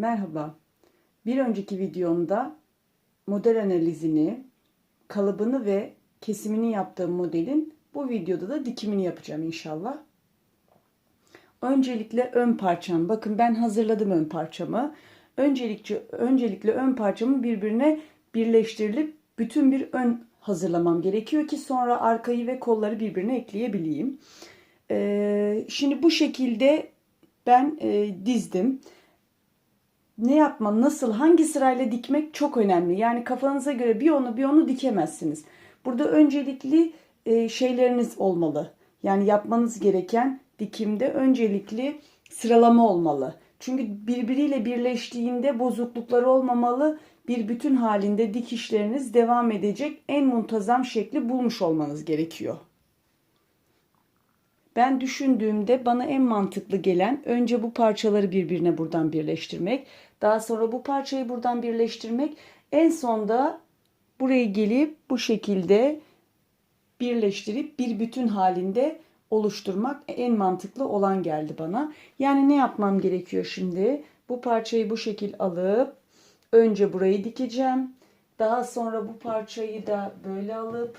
Merhaba. Bir önceki videomda model analizini, kalıbını ve kesimini yaptığım modelin bu videoda da dikimini yapacağım inşallah. Öncelikle ön parçam. Bakın ben hazırladım ön parçamı. Öncelikle, öncelikle ön parçamı birbirine birleştirilip bütün bir ön hazırlamam gerekiyor ki sonra arkayı ve kolları birbirine ekleyebileyim. Ee, şimdi bu şekilde ben e, dizdim ne yapma, nasıl, hangi sırayla dikmek çok önemli. Yani kafanıza göre bir onu bir onu dikemezsiniz. Burada öncelikli e, şeyleriniz olmalı. Yani yapmanız gereken dikimde öncelikli sıralama olmalı. Çünkü birbiriyle birleştiğinde bozuklukları olmamalı. Bir bütün halinde dikişleriniz devam edecek en muntazam şekli bulmuş olmanız gerekiyor. Ben düşündüğümde bana en mantıklı gelen önce bu parçaları birbirine buradan birleştirmek. Daha sonra bu parçayı buradan birleştirmek. En sonda buraya gelip bu şekilde birleştirip bir bütün halinde oluşturmak en mantıklı olan geldi bana. Yani ne yapmam gerekiyor şimdi? Bu parçayı bu şekil alıp önce burayı dikeceğim. Daha sonra bu parçayı da böyle alıp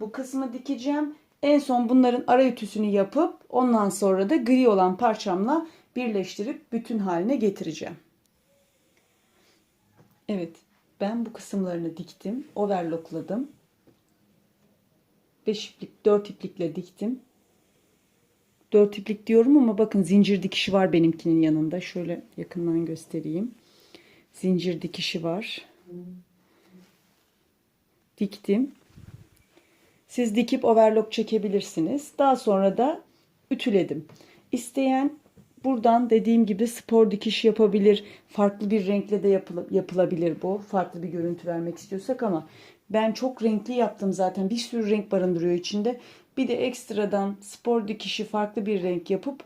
bu kısmı dikeceğim. En son bunların ara ütüsünü yapıp ondan sonra da gri olan parçamla birleştirip bütün haline getireceğim. Evet ben bu kısımlarını diktim. Overlockladım. 5 iplik 4 iplikle diktim. 4 iplik diyorum ama bakın zincir dikişi var benimkinin yanında. Şöyle yakından göstereyim. Zincir dikişi var. Diktim. Siz dikip overlock çekebilirsiniz. Daha sonra da ütüledim. İsteyen buradan dediğim gibi spor dikiş yapabilir. Farklı bir renkle de yapılabilir bu. Farklı bir görüntü vermek istiyorsak ama ben çok renkli yaptım zaten. Bir sürü renk barındırıyor içinde. Bir de ekstradan spor dikişi farklı bir renk yapıp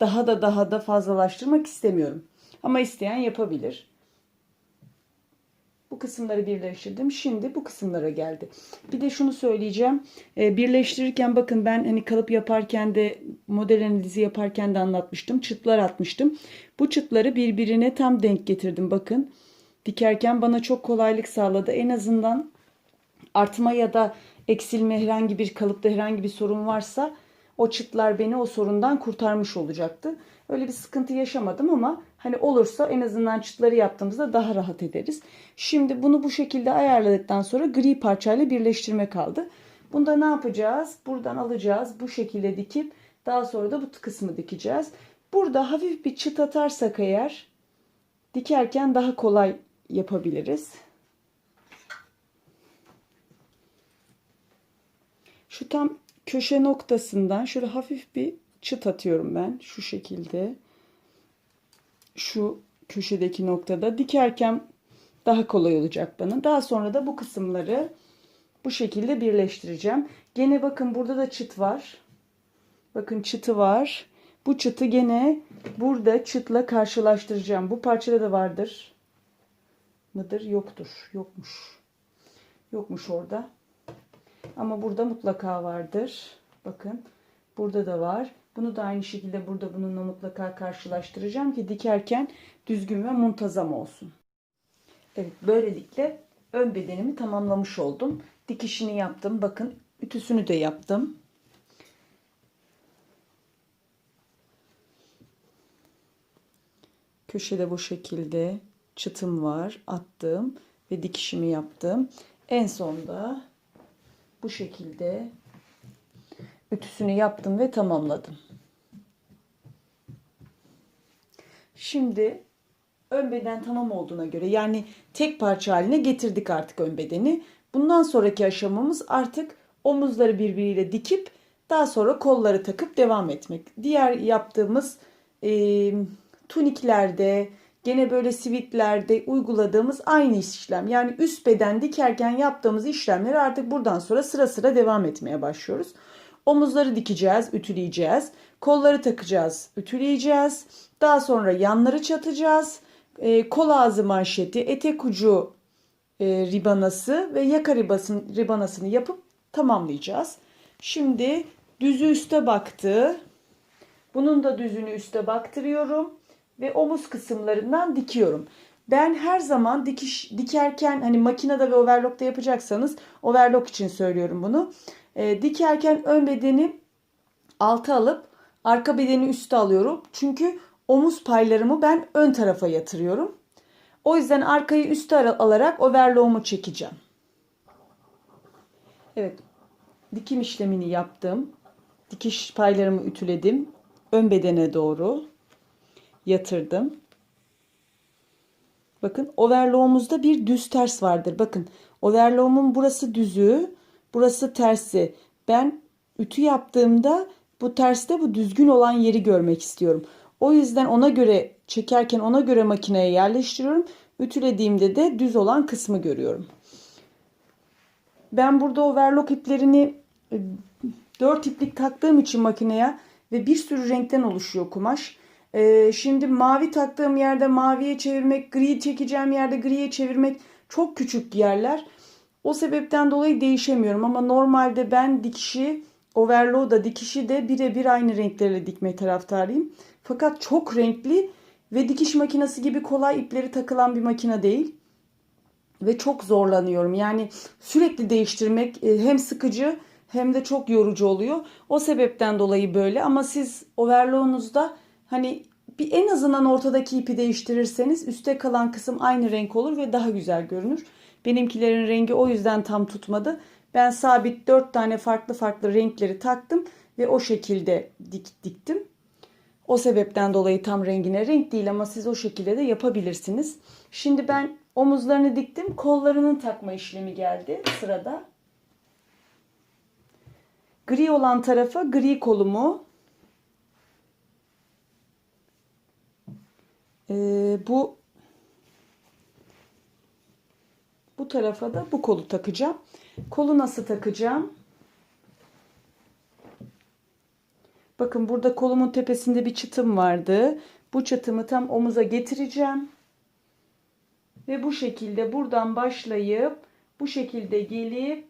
daha da daha da fazlalaştırmak istemiyorum. Ama isteyen yapabilir. Bu kısımları birleştirdim. Şimdi bu kısımlara geldi. Bir de şunu söyleyeceğim. E, birleştirirken bakın ben hani kalıp yaparken de model analizi yaparken de anlatmıştım. Çıtlar atmıştım. Bu çıtları birbirine tam denk getirdim. Bakın dikerken bana çok kolaylık sağladı. En azından artma ya da eksilme herhangi bir kalıpta herhangi bir sorun varsa o çıtlar beni o sorundan kurtarmış olacaktı. Öyle bir sıkıntı yaşamadım ama hani olursa en azından çıtları yaptığımızda daha rahat ederiz. Şimdi bunu bu şekilde ayarladıktan sonra gri parçayla birleştirme kaldı. Bunda ne yapacağız? Buradan alacağız. Bu şekilde dikip daha sonra da bu kısmı dikeceğiz. Burada hafif bir çıt atarsak eğer dikerken daha kolay yapabiliriz. Şu tam köşe noktasından şöyle hafif bir çıt atıyorum ben şu şekilde. Şu köşedeki noktada dikerken daha kolay olacak bana. Daha sonra da bu kısımları bu şekilde birleştireceğim. Gene bakın burada da çıt var. Bakın çıtı var. Bu çıtı gene burada çıtla karşılaştıracağım. Bu parçada da vardır. Mıdır? Yoktur. Yokmuş. Yokmuş orada. Ama burada mutlaka vardır. Bakın burada da var. Bunu da aynı şekilde burada bununla mutlaka karşılaştıracağım ki dikerken düzgün ve muntazam olsun. Evet böylelikle ön bedenimi tamamlamış oldum. Dikişini yaptım. Bakın ütüsünü de yaptım. Köşede bu şekilde çıtım var. Attım ve dikişimi yaptım. En sonda bu şekilde ütüsünü yaptım ve tamamladım. Şimdi ön beden tamam olduğuna göre yani tek parça haline getirdik artık ön bedeni. Bundan sonraki aşamamız artık omuzları birbiriyle dikip daha sonra kolları takıp devam etmek. Diğer yaptığımız e, tuniklerde, gene böyle sivitlerde uyguladığımız aynı işlem. Yani üst beden dikerken yaptığımız işlemleri artık buradan sonra sıra sıra devam etmeye başlıyoruz. Omuzları dikeceğiz, ütüleyeceğiz. Kolları takacağız, ütüleyeceğiz. Daha sonra yanları çatacağız. E, kol ağzı manşeti, etek ucu e, ribanası ve yaka ribasın, ribanasını yapıp tamamlayacağız. Şimdi düzü üste baktı. Bunun da düzünü üste baktırıyorum ve omuz kısımlarından dikiyorum. Ben her zaman dikiş dikerken hani makinede ve overlockta yapacaksanız overlock için söylüyorum bunu. E, dikerken ön bedeni alta alıp arka bedeni üste alıyorum. Çünkü omuz paylarımı ben ön tarafa yatırıyorum. O yüzden arkayı üste al- alarak overlock'umu çekeceğim. Evet. Dikim işlemini yaptım. Dikiş paylarımı ütüledim. Ön bedene doğru yatırdım. Bakın overlock'umuzda bir düz ters vardır. Bakın overlock'umun burası düzü, burası tersi. Ben ütü yaptığımda bu terste bu düzgün olan yeri görmek istiyorum. O yüzden ona göre çekerken ona göre makineye yerleştiriyorum. Ütülediğimde de düz olan kısmı görüyorum. Ben burada overlock iplerini 4 iplik taktığım için makineye ve bir sürü renkten oluşuyor kumaş. Ee, şimdi mavi taktığım yerde maviye çevirmek, gri çekeceğim yerde griye çevirmek çok küçük yerler. O sebepten dolayı değişemiyorum ama normalde ben dikişi, overlock da dikişi de birebir aynı renklerle dikme taraftarıyım. Fakat çok renkli ve dikiş makinesi gibi kolay ipleri takılan bir makine değil ve çok zorlanıyorum. Yani sürekli değiştirmek e, hem sıkıcı hem de çok yorucu oluyor. O sebepten dolayı böyle ama siz overlock'unuzda hani bir en azından ortadaki ipi değiştirirseniz üstte kalan kısım aynı renk olur ve daha güzel görünür. Benimkilerin rengi o yüzden tam tutmadı. Ben sabit 4 tane farklı farklı renkleri taktım ve o şekilde dik, diktim. O sebepten dolayı tam rengine renk değil ama siz o şekilde de yapabilirsiniz. Şimdi ben omuzlarını diktim. Kollarının takma işlemi geldi sırada. Gri olan tarafa gri kolumu Ee, bu bu tarafa da bu kolu takacağım. Kolu nasıl takacağım? Bakın burada kolumun tepesinde bir çıtım vardı. Bu çıtımı tam omuza getireceğim. Ve bu şekilde buradan başlayıp bu şekilde gelip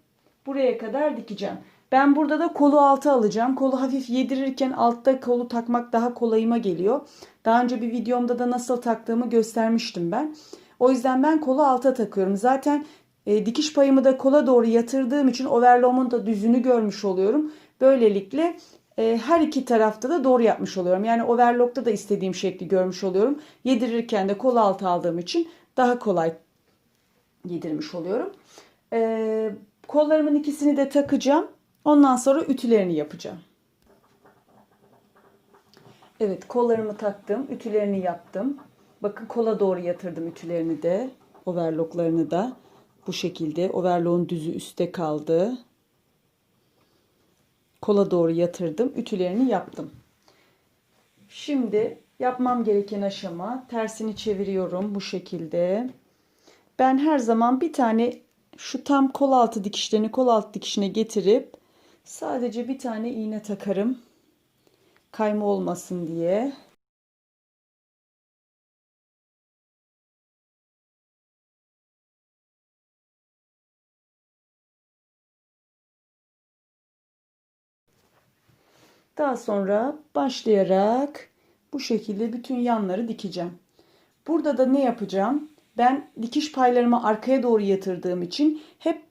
buraya kadar dikeceğim. Ben burada da kolu alta alacağım. Kolu hafif yedirirken altta kolu takmak daha kolayıma geliyor. Daha önce bir videomda da nasıl taktığımı göstermiştim ben. O yüzden ben kolu alta takıyorum. Zaten e, dikiş payımı da kola doğru yatırdığım için overlock'umun da düzünü görmüş oluyorum. Böylelikle e, her iki tarafta da doğru yapmış oluyorum. Yani overlock'ta da istediğim şekli görmüş oluyorum. Yedirirken de kol altı aldığım için daha kolay yedirmiş oluyorum. E, kollarımın ikisini de takacağım. Ondan sonra ütülerini yapacağım. Evet kollarımı taktım. Ütülerini yaptım. Bakın kola doğru yatırdım ütülerini de. Overlocklarını da. Bu şekilde. Overlock'un düzü üstte kaldı. Kola doğru yatırdım. Ütülerini yaptım. Şimdi yapmam gereken aşama tersini çeviriyorum bu şekilde. Ben her zaman bir tane şu tam kol altı dikişlerini kol altı dikişine getirip sadece bir tane iğne takarım. Kayma olmasın diye. Daha sonra başlayarak bu şekilde bütün yanları dikeceğim. Burada da ne yapacağım? Ben dikiş paylarımı arkaya doğru yatırdığım için hep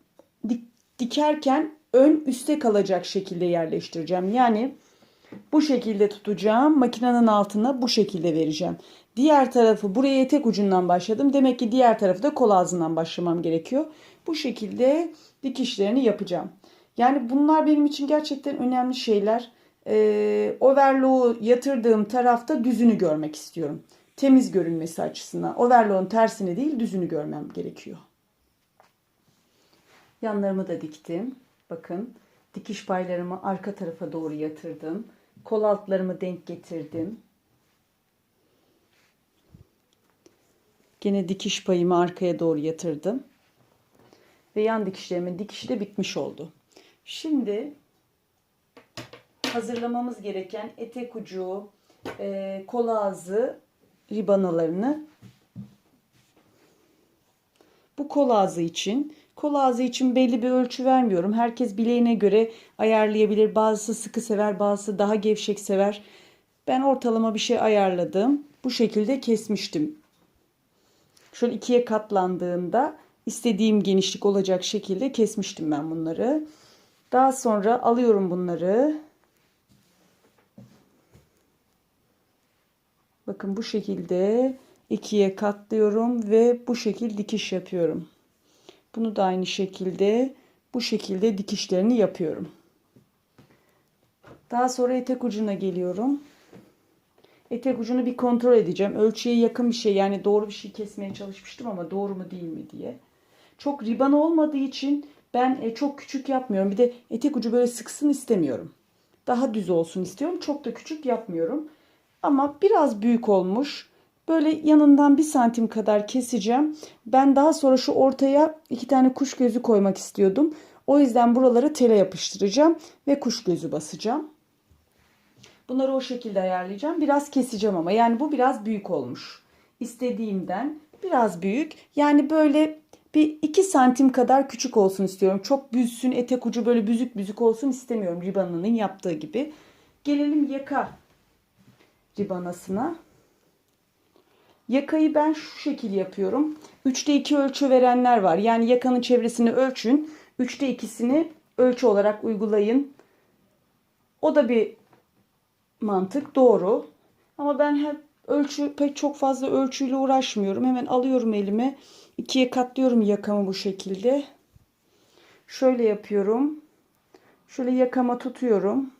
dik, dikerken ön üste kalacak şekilde yerleştireceğim. Yani bu şekilde tutacağım. Makinenin altına bu şekilde vereceğim. Diğer tarafı buraya tek ucundan başladım. Demek ki diğer tarafı da kol ağzından başlamam gerekiyor. Bu şekilde dikişlerini yapacağım. Yani bunlar benim için gerçekten önemli şeyler. Ee, overlock'u yatırdığım tarafta düzünü görmek istiyorum. Temiz görünmesi açısından. Overlock'un tersini değil düzünü görmem gerekiyor. Yanlarımı da diktim. Bakın dikiş paylarımı arka tarafa doğru yatırdım. Kol altlarımı denk getirdim. Gene dikiş payımı arkaya doğru yatırdım. Ve yan dikişlerimin dikişi de bitmiş oldu. Şimdi hazırlamamız gereken etek ucu, e, kol ağzı ribanalarını bu kol ağzı için kol ağzı için belli bir ölçü vermiyorum. Herkes bileğine göre ayarlayabilir. Bazısı sıkı sever, bazısı daha gevşek sever. Ben ortalama bir şey ayarladım. Bu şekilde kesmiştim. Şöyle ikiye katlandığında istediğim genişlik olacak şekilde kesmiştim ben bunları. Daha sonra alıyorum bunları. Bakın bu şekilde ikiye katlıyorum ve bu şekil dikiş yapıyorum. Bunu da aynı şekilde bu şekilde dikişlerini yapıyorum. Daha sonra etek ucuna geliyorum. Etek ucunu bir kontrol edeceğim. Ölçüye yakın bir şey yani doğru bir şey kesmeye çalışmıştım ama doğru mu değil mi diye. Çok riban olmadığı için ben e, çok küçük yapmıyorum. Bir de etek ucu böyle sıksın istemiyorum. Daha düz olsun istiyorum. Çok da küçük yapmıyorum. Ama biraz büyük olmuş. Böyle yanından bir santim kadar keseceğim. Ben daha sonra şu ortaya iki tane kuş gözü koymak istiyordum. O yüzden buraları tele yapıştıracağım ve kuş gözü basacağım. Bunları o şekilde ayarlayacağım. Biraz keseceğim ama yani bu biraz büyük olmuş. İstediğimden biraz büyük. Yani böyle bir 2 santim kadar küçük olsun istiyorum. Çok büzsün etek ucu böyle büzük büzük olsun istemiyorum ribanının yaptığı gibi. Gelelim yaka ribanasına. Yakayı ben şu şekil yapıyorum. 3'te 2 ölçü verenler var. Yani yakanın çevresini ölçün. 3'te 2'sini ölçü olarak uygulayın. O da bir mantık doğru. Ama ben hep ölçü pek çok fazla ölçüyle uğraşmıyorum. Hemen alıyorum elime. ikiye katlıyorum yakamı bu şekilde. Şöyle yapıyorum. Şöyle yakama tutuyorum.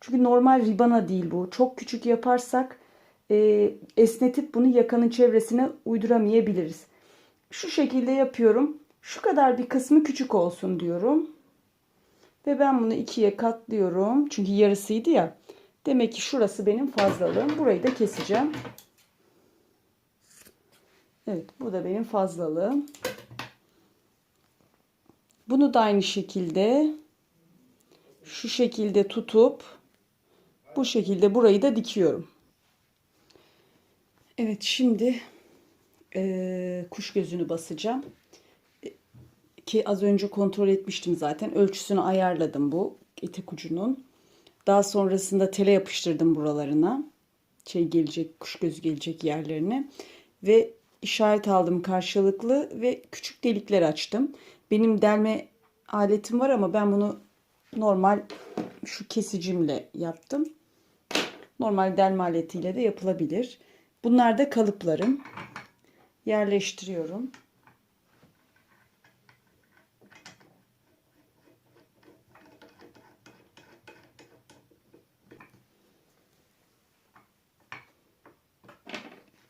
Çünkü normal ribana değil bu. Çok küçük yaparsak e, esnetip bunu yakanın çevresine uyduramayabiliriz. Şu şekilde yapıyorum. Şu kadar bir kısmı küçük olsun diyorum. Ve ben bunu ikiye katlıyorum. Çünkü yarısıydı ya. Demek ki şurası benim fazlalığım. Burayı da keseceğim. Evet bu da benim fazlalığım. Bunu da aynı şekilde şu şekilde tutup bu şekilde burayı da dikiyorum. Evet şimdi e, kuş gözünü basacağım. Ki az önce kontrol etmiştim zaten. Ölçüsünü ayarladım bu etek ucunun. Daha sonrasında tele yapıştırdım buralarına. Şey gelecek, kuş gözü gelecek yerlerine. Ve işaret aldım karşılıklı ve küçük delikler açtım. Benim delme aletim var ama ben bunu normal şu kesicimle yaptım. Normal delme aletiyle de yapılabilir. Bunlar da kalıplarım. Yerleştiriyorum.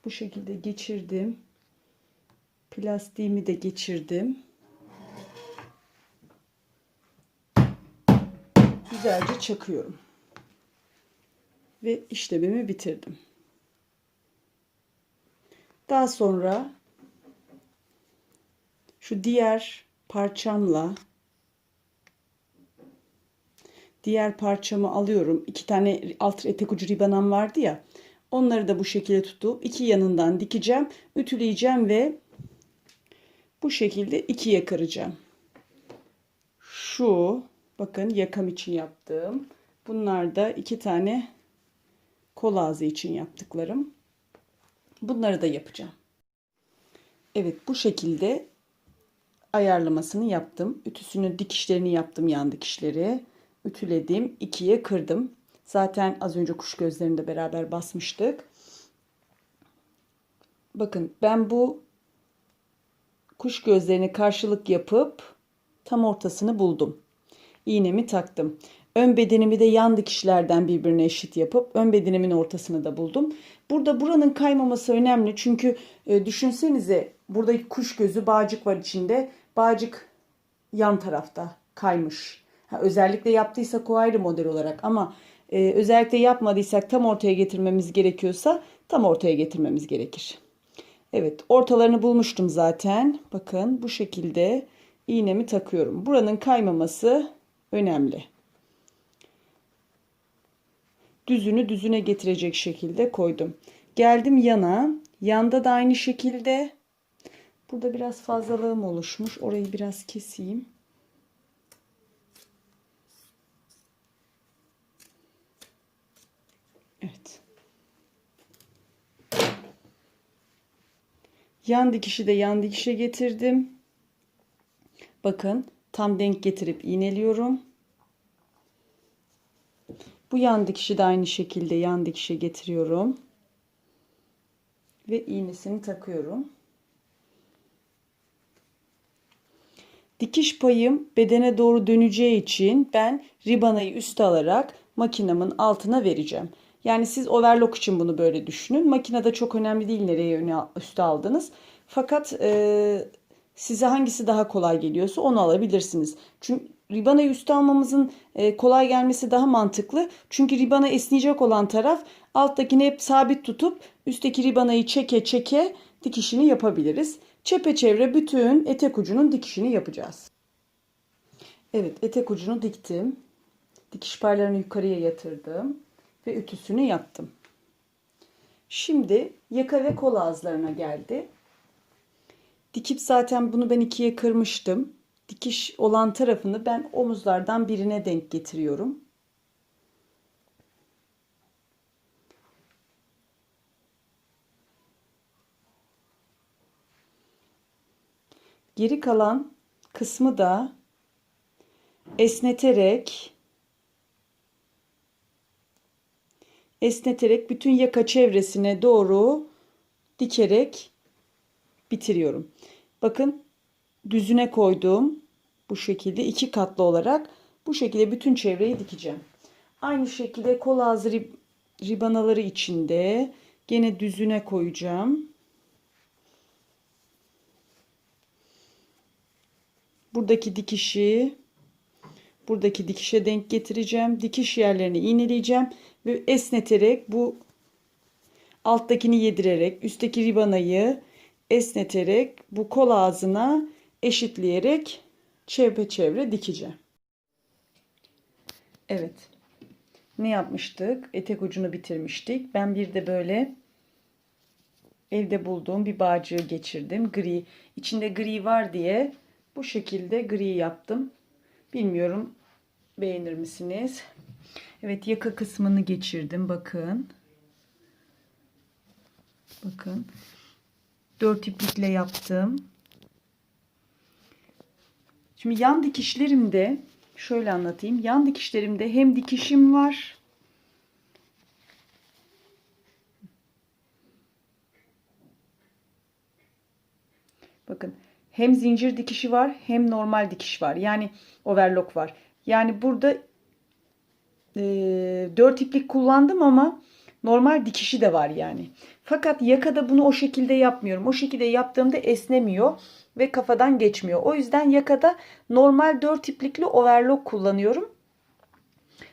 Bu şekilde geçirdim. Plastiğimi de geçirdim. Güzelce çakıyorum. Ve işlemimi bitirdim. Daha sonra şu diğer parçamla diğer parçamı alıyorum. İki tane alt etek ucu ribanam vardı ya. Onları da bu şekilde tutup iki yanından dikeceğim. Ütüleyeceğim ve bu şekilde ikiye kıracağım. Şu bakın yakam için yaptığım. Bunlar da iki tane kol ağzı için yaptıklarım. Bunları da yapacağım. Evet bu şekilde ayarlamasını yaptım. Ütüsünü dikişlerini yaptım yan dikişleri. Ütüledim. ikiye kırdım. Zaten az önce kuş gözlerinde beraber basmıştık. Bakın ben bu kuş gözlerini karşılık yapıp tam ortasını buldum. İğnemi taktım. Ön bedenimi de yan dikişlerden birbirine eşit yapıp ön bedenimin ortasını da buldum. Burada buranın kaymaması önemli. Çünkü e, düşünsenize buradaki kuş gözü bağcık var içinde. Bağcık yan tarafta kaymış. Ha, özellikle yaptıysak o ayrı model olarak ama e, özellikle yapmadıysak tam ortaya getirmemiz gerekiyorsa tam ortaya getirmemiz gerekir. Evet ortalarını bulmuştum zaten. Bakın bu şekilde iğnemi takıyorum. Buranın kaymaması önemli düzünü düzüne getirecek şekilde koydum. Geldim yana. Yanda da aynı şekilde. Burada biraz fazlalığım oluşmuş. Orayı biraz keseyim. Evet. Yan dikişi de yan dikişe getirdim. Bakın tam denk getirip iğneliyorum. Bu yan dikişi de aynı şekilde yan dikişe getiriyorum. Ve iğnesini takıyorum. Dikiş payım bedene doğru döneceği için ben ribanayı üste alarak makinamın altına vereceğim. Yani siz overlock için bunu böyle düşünün. Makinede çok önemli değil nereye öne üste aldınız. Fakat e, size hangisi daha kolay geliyorsa onu alabilirsiniz. Çünkü ribanayı üste almamızın e, kolay gelmesi daha mantıklı. Çünkü ribana esneyecek olan taraf alttakini hep sabit tutup üstteki ribanayı çeke çeke dikişini yapabiliriz. Çepeçevre bütün etek ucunun dikişini yapacağız. Evet etek ucunu diktim. Dikiş paylarını yukarıya yatırdım ve ütüsünü yaptım. Şimdi yaka ve kol ağızlarına geldi. Dikip zaten bunu ben ikiye kırmıştım. Dikiş olan tarafını ben omuzlardan birine denk getiriyorum. Geri kalan kısmı da esneterek esneterek bütün yaka çevresine doğru dikerek bitiriyorum. Bakın düzüne koyduğum bu şekilde iki katlı olarak bu şekilde bütün çevreyi dikeceğim. Aynı şekilde kol ağzı rib ribanaları içinde gene düzüne koyacağım. Buradaki dikişi buradaki dikişe denk getireceğim. Dikiş yerlerini iğneleyeceğim ve esneterek bu alttakini yedirerek üstteki ribanayı esneterek bu kol ağzına eşitleyerek çevre dikeceğim. Evet. Ne yapmıştık? Etek ucunu bitirmiştik. Ben bir de böyle evde bulduğum bir bağcığı geçirdim. Gri. İçinde gri var diye bu şekilde gri yaptım. Bilmiyorum beğenir misiniz? Evet yaka kısmını geçirdim. Bakın. Bakın. Dört iplikle yaptım. Şimdi yan dikişlerimde şöyle anlatayım. Yan dikişlerimde hem dikişim var. Bakın hem zincir dikişi var hem normal dikiş var. Yani overlock var. Yani burada e, 4 iplik kullandım ama normal dikişi de var yani. Fakat yakada bunu o şekilde yapmıyorum. O şekilde yaptığımda esnemiyor ve kafadan geçmiyor. O yüzden yakada normal 4 iplikli overlock kullanıyorum.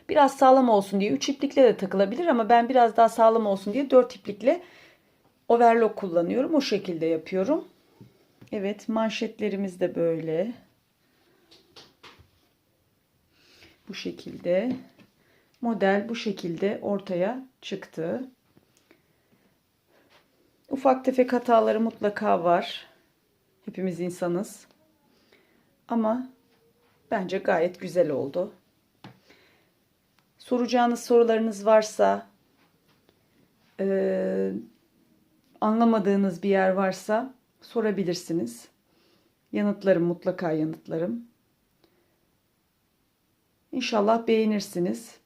Biraz sağlam olsun diye 3 iplikle de takılabilir ama ben biraz daha sağlam olsun diye 4 iplikle overlock kullanıyorum. O şekilde yapıyorum. Evet manşetlerimiz de böyle. Bu şekilde. Model bu şekilde ortaya çıktı. Ufak tefek hataları mutlaka var. Hepimiz insanız. Ama bence gayet güzel oldu. Soracağınız sorularınız varsa, e, anlamadığınız bir yer varsa sorabilirsiniz. Yanıtlarım mutlaka yanıtlarım. İnşallah beğenirsiniz.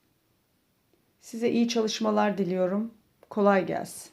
Size iyi çalışmalar diliyorum. Kolay gelsin.